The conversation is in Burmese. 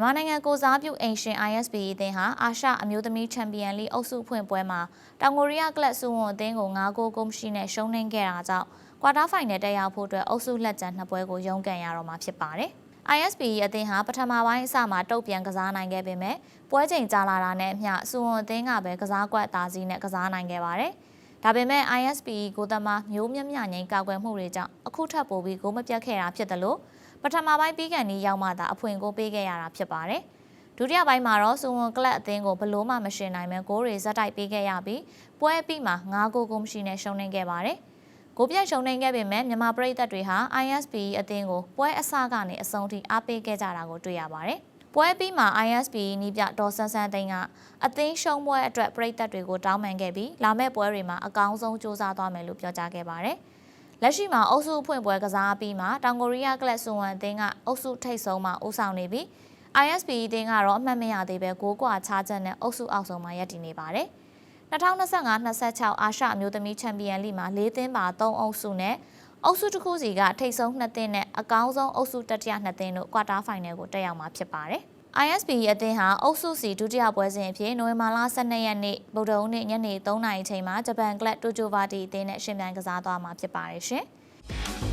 မြန်မာနိုင်ငံကိုစားပြုအိမ်ရှင် ISB အသင်းဟာအာရှအမျိုးသမီးချန်ပီယံလိအုပ်စုဖွင့်ပွဲမှာတောင်ကိုရီးယားကလပ်စုဝန်အသင်းကို9ဂိုးဂိုးမရှိနဲ့ရှုံးနိမ့်ခဲ့တာကြောင့်ကွာတာဖိုင်နယ်တက်ရောက်ဖို့အတွက်အုပ်စုလက်ကျန်နှစ်ပွဲကိုရုန်းကန်ရတော့မှာဖြစ်ပါတယ်။ ISB အသင်းဟာပထမပိုင်းအစမှာတုတ်ပြန်ကစားနိုင်ခဲ့ပေမဲ့ပွဲချိန်ကြာလာတာနဲ့အမျှစုဝန်အသင်းကပဲကစားကွက်အသာစီးနဲ့ကစားနိုင်ခဲ့ပါတယ်။ဒါပေမဲ့ ISB ကိုသမားမျိုးမြမြငိမ့်ကောက်ွယ်မှုတွေကြောင့်အခုထပ်ပိုပြီးဂိုးမပြတ်ခဲ့တာဖြစ်တယ်လို့ ပထမပိုင်းပြီးကန်ဒီရောက်မှသာအဖွင့်ကိုပေးခဲ့ရတာဖြစ်ပါတယ်။ဒုတိယပိုင်းမှာတော့စုဝန်ကလပ်အသင်းကိုဘလို့မှမရှင်နိုင်မဲ့ဂိုးတွေဇက်တိုက်ပေးခဲ့ရပြီးပွဲအပြီးမှာ9ဂိုးကိုမရှိနဲ့ရှုံးနိမ့်ခဲ့ပါတယ်။ကိုပြတ်ရှုံးနိမ့်ခဲ့ပေမဲ့မြန်မာပရိသတ်တွေဟာ ISB အသင်းကိုပွဲအစကနေအဆုံးထိအားပေးခဲ့ကြတာကိုတွေ့ရပါတယ်။ပွဲပြီးမှာ ISB နီးပြဒေါ်ဆန်းဆန်းသိန်းကအသင်းရှုံးပွဲအတွက်ပရိသတ်တွေကိုတောင်းပန်ခဲ့ပြီးလာမယ့်ပွဲတွေမှာအကောင်းဆုံးစူးစမ်းသွားမယ်လို့ပြောကြားခဲ့ပါတယ်။ လက်ရှိမှာအုပ်စုဖွင့်ပွဲကစားပြီးမှတောင်ကိုရီးယားကလပ်စွန်ဝန်အသင်းကအုပ်စုထိပ်ဆုံးမှာဦးဆောင်နေပြီး ISB အသင်းကတော့အမှတ်မရသေးပဲကိုးကွာချချက်နဲ့အုပ်စုအောက်ဆုံးမှာရပ်တည်နေပါတယ်။2025-26အာရှအမျိုးသမီးချန်ပီယံလိမှာ၄သင်းပါ3အုပ်စုနဲ့အုပ်စုတစ်ခုစီကထိပ်ဆုံး2သင်းနဲ့အကောင်းဆုံးအုပ်စုတတိယ2သင်းတို့ကွာတာဖိုင်နယ်ကိုတက်ရောက်မှာဖြစ်ပါတယ်။ ISB အသင်းဟာအုပ်စုစီဒုတိယပွဲစဉ်အဖြစ်နိုဝင်ဘာလ12ရက်နေ့ဗုဒ္ဓဟူးနေ့ညနေ3:00နာရီချိန်မှာဂျပန်ကလပ်တိုကျိုဗာတီအသင်းနဲ့ရှင်ပြိုင်ကစားသွားမှာဖြစ်ပါတယ်ရှင်။